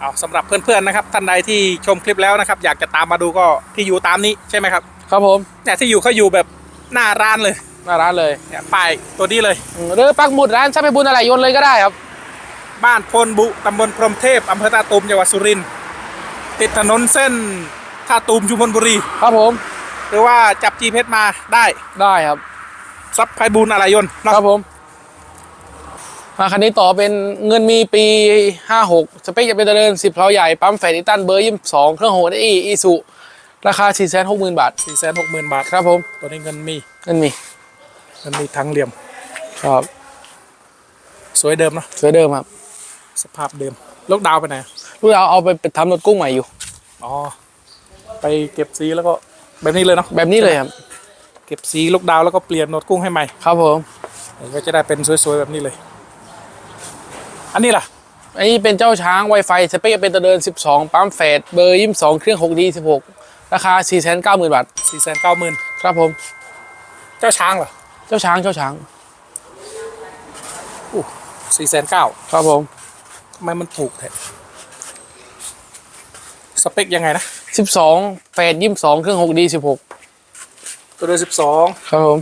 เอาสำหรับเพื่อนๆนะครับ ท่านใดที่ชมคลิปแล้วนะครับ อยากจะตามมาดูก็ที่อยู่ตามนี้ใช่ไหมครับ ครับผมเนี่ยที่อยู่เขาอยู่แบบหน้าร้านเลยหน้าร้านเลยเนี่ยป้ายตัวนี้เลยอืมหรือปักหมุดร้านทรัพย์บุญอะไรโยนเลยก็ได้ครับ บ้านพลบุตำบลพรหมเทพอำเภอตาตูมจังหวัดสุรินทร์ติดถนนเส้นท่าตูมชุมพลบุรี ครับผม หรือว่าจับ GPS มาได้ได้ครับซับไพบูลย์อะไรยนต์เนาะครับผม มาคันนี้ต่อเป็นเงินมีปี 56 สเปคจะเป็นเจริญ10เพลาใหญ่ ปั๊มแฟนอิตันเบอร์ 22 เครื่องโหดอีอีสุราคา 460,000 บาท สี่แสนหกหมื่นบาทครับผม ตัวนี้เงินมีเงินมีเงินมีทั้งเหลี่ยม ครับสวยเดิมเนาะสวยเดิมครับ สภาพเดิมลูกดาวไปไหนอะลูกเราเอาไปทำรถกุ้งใหม่อยู่ อ๋อ ไปเก็บสีแล้วก็แบบนี้เลยเนาะแบบนี้เลยครับ เก็บสีลูกดาวแล้วก็เปลี่ยนโนดกุ้งให้ใหม่ครับผม ก็จะได้เป็นสวยๆแบบนี้เลย อันนี้ล่ะ อันนี้เป็นเจ้าช้าง Wi-Fi สเปคจะเป็นเจริญ12 ปั๊มแฟดเบอร์ 22 เครื่อง 6D 16 ราคา 490,000 บาท สี่แสนเก้าหมื่นครับผม เจ้าช้างเหรอเจ้าช้างเจ้าช้างสี่แสนเก้าครับผม ทำไมมันถูกแท้สเปคยังไงนะ 12แฟด22 เครื่อง 6D 16 ตัวเดือนสิบสองครับผม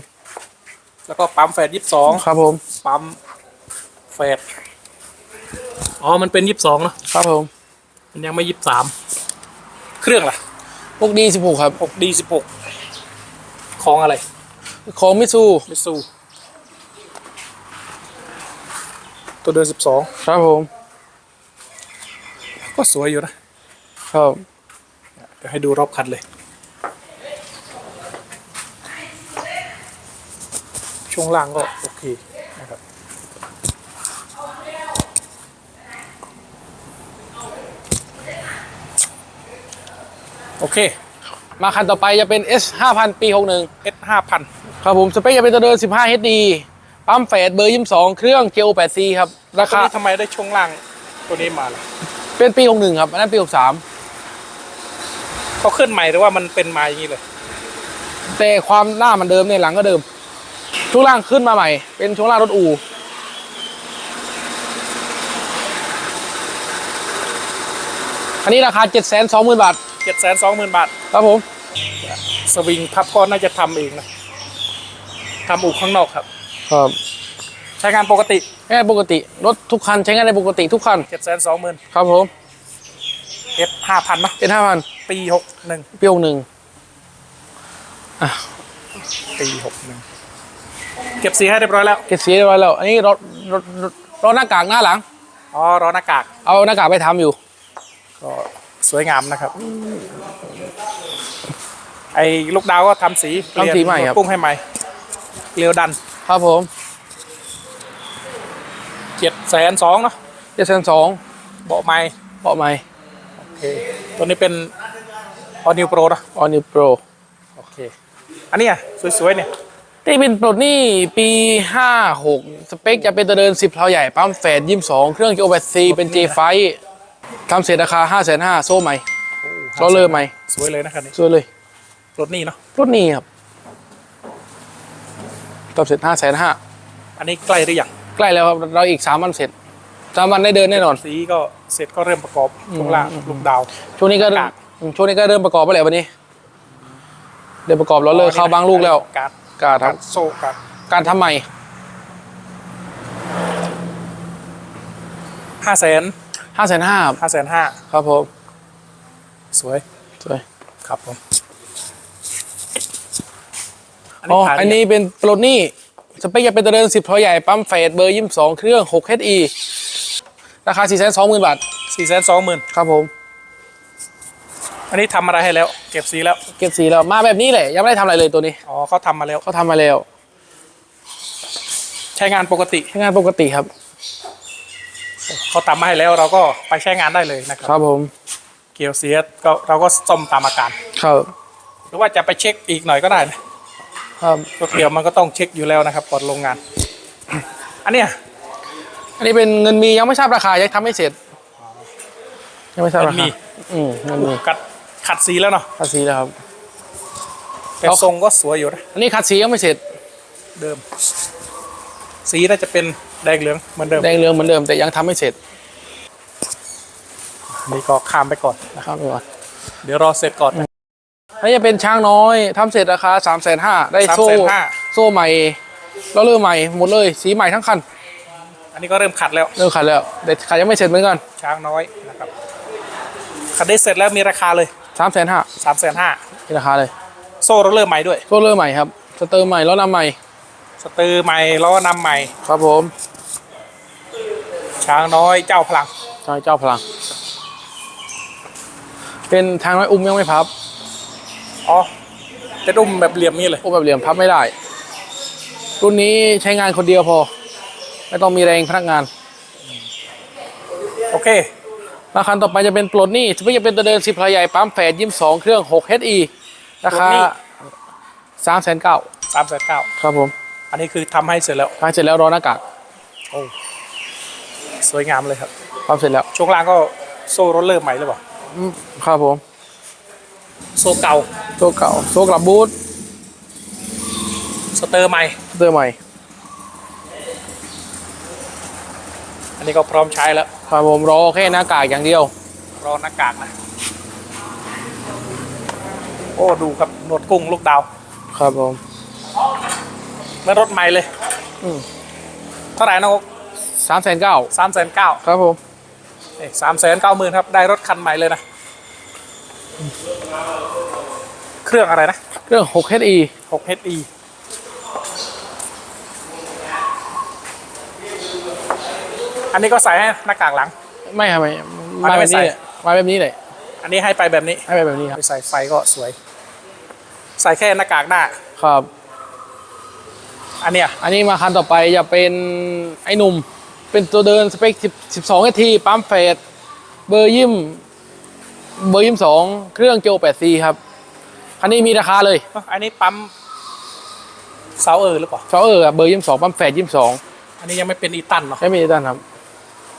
แล้วก็ปั๊มแฟดยี่สิบสองครับผม ปั๊มแฟด อ๋อ มันเป็นยี่สิบสองเนาะครับผม มันยังไม่ยี่สิบสามเครื่องล่ะพวก D16 ครับ หกดีสิบหกของอะไรของมิซูมิซูตัวเดือนสิบสองครับผม ก็สวยอยู่นะ ครับ เดี๋ยวให้ดูรอบคันเลย ช่วงล่างก็โอเคนะครับ โอเค มาคันต่อไปจะเป็น S 5000ปี 61 S ห้าพันครับผมสเปคจะเป็นตัวเดิน 15 HD ปั๊มแฟดเบอร์ 22 เครื่อง Gel 8C ครับ ราตัวคานี้ทำไมได้ช่วงล่างตัวนี้มาล่ะเป็นปี 61 ครับอันนั้นปีเขาขึ้นใหม่หรือว่ามันเป็นมาอย่างนี้เลย63แต่ความหน้ามันเดิมในยหลังก็เดิม ช่วงล่างขึ้นมาใหม่ เป็นช่วงล่างรถอู่อันนี้ราคา 720,000 บาท เจ็ดแสนสองหมื่นบาท ครับผม สวิงพับก็น่าจะทำเองนะทำอู่ข้างนอกครับ ครับใช้งานปกติแค่ปกติ รถทุกคันใช้งานได้ปกติทุกคันเจ็ดแสนสองหมื่นครับผมเอฟห้าพันเนาะเป็นห้าพันปีหกหนึ่งเปรี้ยวหนึ่งอะปีหกหนึ่งเก็บสีให้เรียบร้อยแล้ว เก็บสีเรียบร้อยแล้ว อันนี้รถรถรถรถหน้ากากหน้าหลัง อ๋อรอหน้ากาก เอาหน้ากากไปทำอยู่ ก็ สวยงามนะครับ ไอ้ลูกดาวก็ทำสีเปลี่ยนทำสีใหม่ครับปุ้งให้ใหม่เกลียวดัน ครับผมเจ็ดแสนสองเนาะเจ็ดแสนสองเบาะไม้เบาะใหม่โอเคตัวนี้เป็นออนิวโปรนะออนิโปรโอเค อันเนี้ยสวยๆเนี่ยที่เป็นปลดหนี่ปี 56 สเปคจะเป็นตัวเดิน 10เพลาใหญ่ ปั๊มแฟดยี่สองเครื่องโจแบตซีเป็น J ไฟ ทำเสร็จราคา5 5 0 0 0โซ่ใหม่โซ่เลยใหม่สวยเลยนะคันนี้สวยเลย รถนี่เนาะรถนี้ครับทำเสร็จ5 5 0 0 0อันนี้ใกล้หรือยังใกล้แล้วครับเราอีก3วันเสร็จ3วันได้เดินแน่นอนสีก็เสร็จก็เริ่มประกอบช่วงล่างลูกดาว ช่วงนี้ก็กากอืมช่วงนี้ก็เริ่มประกอบไปแล้ววันนี้เริ่มประกอบแล้วเลยเข้าบางลูกแล้วการการการทำโซ่การการทำใหม่ห้าแสน ห้าแสนห้าห้าแสนห้าครับผม สวย สวย ครับผม อ๋อขายอันนี้เป็นโปรนี่ สเปคจะเป็นตัวเดินสิบพอใหญ่ ปั๊มเฟดเบอร์ยี่สิบสองเครื่องหก HE ราคาสี่แสนสองหมื่นบาทสี่แสนสองหมื่นครับผม อันนี้ทำอะไรให้แล้ว เก็บสีแล้ว เก็บสีแล้ว มาแบบนี้แหละยังไม่ได้ทำอะไรเลยตัวนี้ อ๋อเขาทำมาแล้วเขาทำมาแล้ว ใช้งานปกติ ใช้งานปกติครับ เขาทำมาให้แล้วเราก็ไปใช้งานได้เลยนะคครัรับผมเกี่ยวเสียก็เราก็ซ่อมตามอาการ ครับหรือว่าจะไปเช็คอีกหน่อยก็ได้นะครับรถเกี่ยวมันก็ต้องเช็คอยู่แล้วนะครับก่อนโรงงาน อันเนี้ยอันนี้เป็นเงินมียังไม่ทราบราคายังทำไม่เสร็จยังไม่ทราบมันราคามีอืมเงินมีกัดขัดสีแล้วเนาะคัดสีแล้วครับ แต่เอา ทรงก็สวยอยู่นะอันนี้คัดสียังไม่เสร็จเดิม สีน่าจะเป็น แดงเหลืองเหมือนเดิมแดงเหลืองเหมือนเดิมแต่ยังทำไม่เสร็จอันนี้ก็ข้ามไปก่อนนะครับไปก่อนเดี๋ยวรอเสร็จก่อนอันนี้จะเป็นช้างน้อยทำเสร็จราคา3ามแสนห้าได้โซ่350,000โซ่ใหม่แล้วเริ่มใหม่หมดเลยสีใหม่ทั้งคัน อันนี้ก็เริ่มขัดแล้วเริ่มขัดแล้วแต่ขัดยังไม่เสร็จเหมือนกันช้างน้อยนะครับขัดได้เสร็จแล้วมีราคาเลย3ามแสนห้า3ามแสนห้ามีราคาเลย โซ่เราเริ่มใหม่ด้วยโซ่เริ่มใหม่ครับสเตอร์ใหม่แล้วนำใหม่สเตอร์ใหม่ล้อนำใหม่ครับผม ช้างน้อยเจ้าพลังช้างเจ้าพลัง เป็นทางน้อยอุ้มยังไม่พับ อ๋อเป็นอุ้มแบบเหลี่ยมนี่เลยอุ้มแบบเหลี่ยมพับไม่ได้ รุ่นนี้ใช้งานคนเดียวพอ ไม่ต้องมีแรงพนักงาน โอเคราคาต่อไปจะเป็นปลดหนี้ไม่จะเป็นตัวเดินสิบพลายใหญ่ปั๊มแฝดยิ้มสองเครื่อง6 HE ราคาปลดหนี้สามแสนเก้าสามแสนเก้าครับผม อันนี้คือทำให้เสร็จแล้วทางเสร็จแล้วรอหน้ากากโอ้ สวยงามเลยครับทำเสร็จแล้วช่วงล่างก็โซ่รถเริ่มใหม่หรือเปล่าอืมครับผม โซ่เก่า โซ่เก่า โซ่กลับบูทสเตอร์ใหม่เตอร์ใหม่ อันนี้ก็พร้อมใช้แล้วครับผมรอแค่หน้ากากอย่างเดียว รอหน้ากากนะ โอ้ดูครับหนวดกุ้งลูกดาว ครับผมไม่รถใหม่เลย อืมเท่าไหร่นะ สามแสนเก้าสามแสนเก้าครับผมสามแสนเก้าหมื่นครับได้รถคันใหม่เลยนะ เครื่องอะไรนะ เครื่อง6 HE 6 HE อันนี้ก็ใส่ให้หน้ากากหลัง ไม่ครับไม่อันมานี้แบไม่บใส่นี้เลยมาแบบนี้เลยอันนี้ให้ไปแบบนี้ให้ไปแบบนี้ครับไปใส่ไฟก็สวย ใส่แค่หน้ากากหน้าครับ อันเนี้ยอันนี้มาคันต่อไปจะเป็นไอ้หนุ่ม เป็นตัวเดินสเปค10 12 HT ปั๊มเฟส เบอร์ยิมเบอร์ยิมสองเครื่องเกียว8 c ครับ คันนี้มีราคาเลยเอ้าอันนี้ปั๊มเซาเออร์หรือเปล่าเซาเออร์เบอร์ยิมสองปั๊มแฟดยิมสองอันนี้ยังไม่เป็นอีตันเนาะไม่มีด้านครับ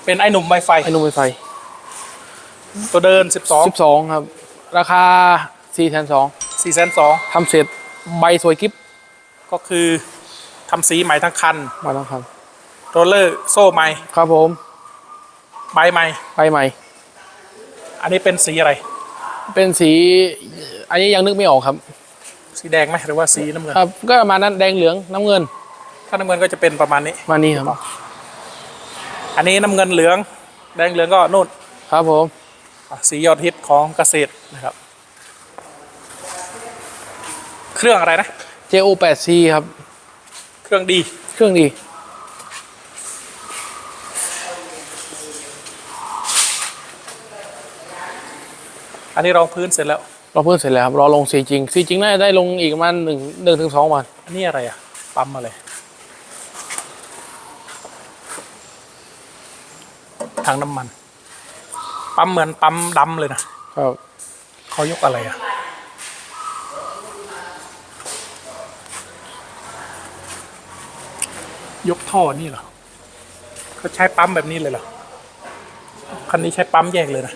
เป็นไอ้หนุ่มไวไฟไอ้หนุ่มไฟไฟ ตัวเดิน 12 12 ครับ ราคา4 2 0 0 4แสนสองทำเสร็จใบสวยกิฟก็คือทำสีใหม่ทั้งคันมาแล้วครับ โรลเลอร์โซ่ใหม่ครับผมใบใหม่ใบใหม่ อันนี้เป็นสีอะไร เป็นสี อันนี้ยังนึกไม่ออกครับ สีแดงไหมหรือว่าสีน้ำเงิน ครับ ก็ประมาณนั้นแดงเหลืองน้ำเงินถ้าน้ำเงินก็จะเป็นประมาณนี้ มานี่ครับ อันนี้น้ำเงินเหลือง แดงเหลืองก็นู่นครับผม อะสียอดฮิตของเกษตรนะครับ เครื่องอะไรนะ JO 8 C ครับ เครื่องดี เครื่องดี อันนี้รองพื้นเสร็จแล้วเราเพิ่งเสร็จแล้วครับรอลงสีจริงสีจริงน่าจะได้ลงอีกประมาณหนึ่งหนึ่งถึงสองวัน อันนี้อะไรอะ ปั๊มอะไรทางน้ำมัน ปั๊มเหมือนปั๊มดำเลยนะครับ เขายกอะไรอะ ยกท่อนี่เหรอเขาใช้ปั๊มแบบนี้เลยเหรอคันนี้ใช้ปั๊มแยกเลยนะ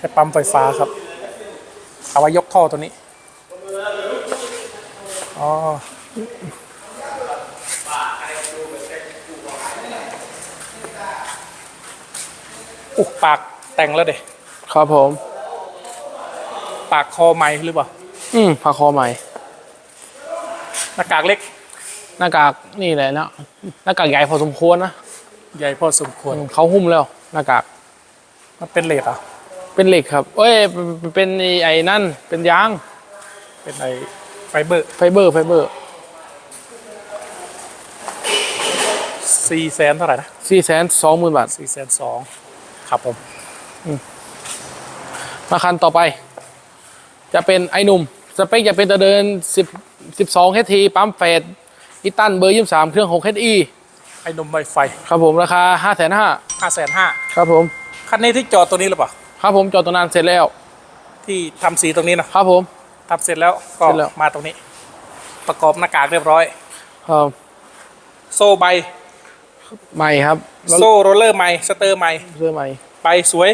ใช้ปั๊มไฟฟ้าครับ เอาไว้ยกท่อตัวนี้อ๋ออุกปากแต่งแล้วเด็ครับผม ปากคอไม้หรือเปล่า อืมผ้าคอใหม่ หน้ากากเล็ก หน้ากากนี่แหละเนาะหน้ากากใหญ่พอสมควรนะ ใหญ่พอสมควรอืมเขาหุ้มแล้ว หน้ากาก มันเป็นเลดอะ เป็นเหล็กครับ เอ้ย เป็นเป็นไอ้ไอ้นั่น เป็นยาง เป็นไอไฟเบอร์ ไฟเบอร์ ไฟเบอร์สี่แสนเท่าไหร่นะสี่แสนสองหมื่นบาทสี่แสนสองครับผม มาคันต่อไป จะเป็นไอ้หนุ่ม สเปคจะเป็นตัวเดินสิบสิบสองเฮทีปั๊มเฟดอีตันเบอร์ยี่สามเครื่องหกเฮอีไอ้นมไวไฟ ครับผมราคาห้าแสนห้าห้าแสนห้าครับผม คันนี้ที่จอดตัวนี้หรือเปล่า ครับผมจอดตัวนานเสร็จแล้ว ที่ทำสีตรงนี้นะครับผม ทำเสร็จแล้วก็เสร็จแล้ว มาตรงนี้ ประกอบหน้ากากเรียบร้อย ครับโซ่ใบ ใหม่ครับแล้วโซ่โรลเลอร์ใหม่สเตอร์ใหม่ เสื้อใหม่ไปสวย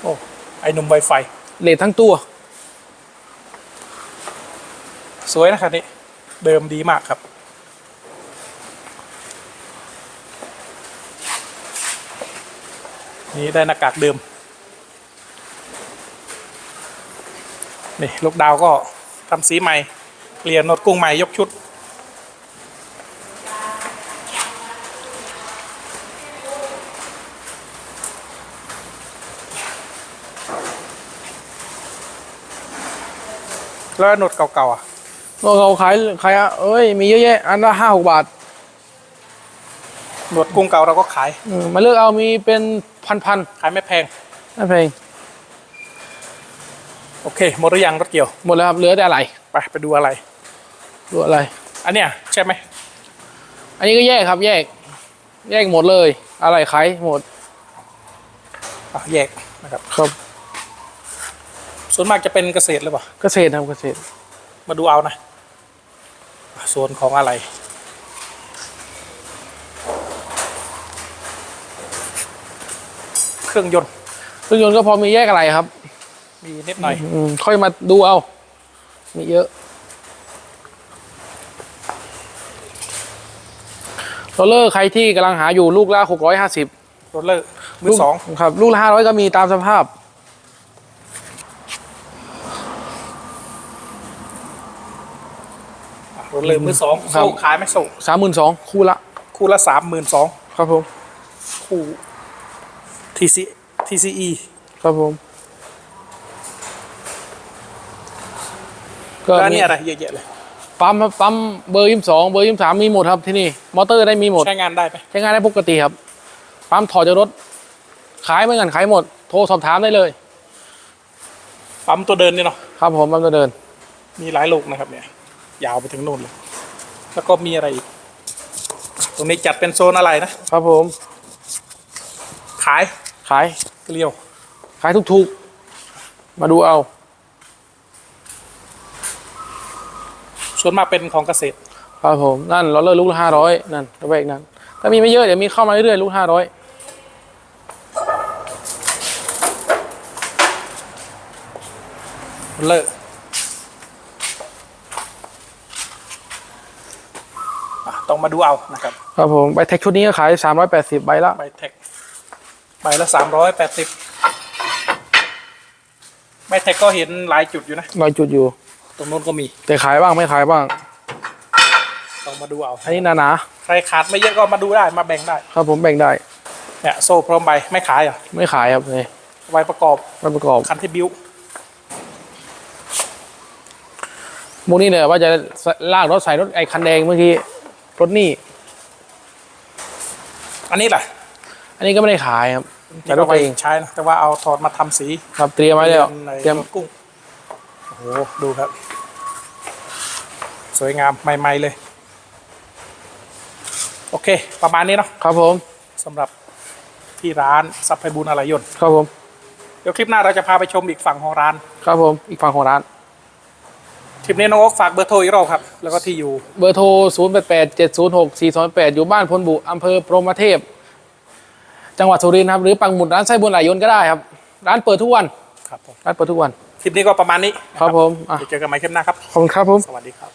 โอ้ไอ้หนุ่มไวไฟ เลททั้งตัว สวยนะครับนี่เดิมดีมากครับ นนี่ได้หน้ากากเดิม นี่ลูกดาวก็ทำสีใหม่เปลี่ยนนดกุ้งใหม่ยกชุด แล้วโนดเก่าๆอะเราเราขายขายอะเอ้ย มีเยอะแยะ อันละห้าหกบาท โนดกุ้งเก่าเราก็ขายอืมมาเลือกเอามีเป็นพันพันขายไม่แพง ๆไม่แพงโอเคหมดหรือยังรถเกี่ยว หมดแล้วครับเหลือแต่อะไรไปไปดูอะไรเหลืออะไร อันเนี้ยใช่ไหมอันนี้ก็แยกครับ แยก แยกหมดเลย อะไรขายหมดอะแยกนะครับ ครับส่วนมากจะเป็นเกษตรหรือเปล่า เกษตรทำเกษตรมาดูเอานะอะส่วนของอะไร เค รื่องยนต์เครื่องยนต์ก็พอมีแยกอะไรครับ มีนิดหน่อยอืมค่อยมาดูเอา มีเยอะโรลเลอร์ใครที่กำลังหาอยู่ลูกละหกร้อยห้าสิบโรลเลอร์มือสองครับ ลูกละห้าร้อยก็มีตามสภาพอะโรลเลอร์มือสองครับโซ่ขายไหมโซ่สามหมื่นสองคู่ละ คู่ละสามหมื่นสองครับผม คู่ TC TCE ครับผม ก็แล้วอันมีนี่อะไรเยอะแยะเลย ปั๊มครับปั๊มเบอร์ยี่สองเบอร์ยี่สามมีหมดครับที่นี่ มอเตอร์ได้มีหมด ใช้งานได้ไหมใช้งานได้ปกติครับ ปั๊มถอดจากรถ ขายเหมือนกันขายหมด โทรสอบถามได้เลย ปั๊มตัวเดินนี่เนาะ ครับผมปั๊มจะเดิน มีหลายลูกนะครับเนี่ย ยาวไปถึงนู่นเลย แล้วก็มีอะไรอีก ตรงนี้จัดเป็นโซนอะไรนะ ครับผม ขาย ขายเกลียว ขายทุกๆ มาดูเอา ส่วนมากเป็นของเกษตร ครับผม นั่นเราเลิกลูกละห้าร้อยนั่นระแวกนั้น ถ้ามีไม่เยอะ เดี๋ยวมีเข้ามาเรื่อยๆ ลูกห้าร้อยเลิกอะต้องมาดูเอานะครับ ครับผม ใบแท็กชุดนี้ก็ขายสามร้อยแปดสิบใบละ ใบแท็ก ใบละสามร้อยแปดสิบใบแท็กก็เห็นหลายจุดอยู่นะรอยจุดอยู่ ตรงโน้นก็มี แต่ขายบ้างไม่ขายบ้างต้องมาดูเอา อันนี้หนาใครขาดไม่เยอะก็มาดูได้มาแบ่งได้ ๆครับผมแบ่งได้ เนี่ยโซ่พร้อมใบไม่ขายเหรอะไม่ขายครับนี่ใบประกอบใบประกอบคันที่บิ้วมูนี่เนี่ยว่าจะลากรถใส่รถไอ้คันแดงเมื่อกี้ รถนี่อันนี้แหละ อันนี้ก็ไม่ได้ขายครับแต่รถไปตัวเองใช้นะแต่ว่าเอาถอดมาทำสีครับเตรียมไว้แล้วในเตรียมกุ้งโอ้โหดูครับ สวยงามใหม่ ๆเลย โอเค ประมาณนี้เนาะครับผมสำหรับที่ร้านซับไพบูลอะไรยนต์ครับผมเดี๋ยวคลิปหน้าเราจะพาไปชมอีกฝั่งของร้าน ครับผมอีกฝั่งของร้านคลิปนี้น้องโอ๊คฝากเบอร์โทรอีกรอบครับ แล้วก็ที่อยู่ เบอร์โทร 0 8 8 7 0 6 4 2 8 อยู่บ้านพลบุอำเภอพรหมเทพ จังหวัดสุรินทร์ครับหรือปังหมุดร้านไส้บุญไหลยนต์ก็ได้ครับ ร้านเปิดทุกวันครับผมร้านเปิดทุกวันคลิปนี้ก็ประมาณนี้ครับผมอะเดี๋ยวเจอกันใหม่คลิปหน้าครับ ขอบคุณครับผม สวัสดีครับ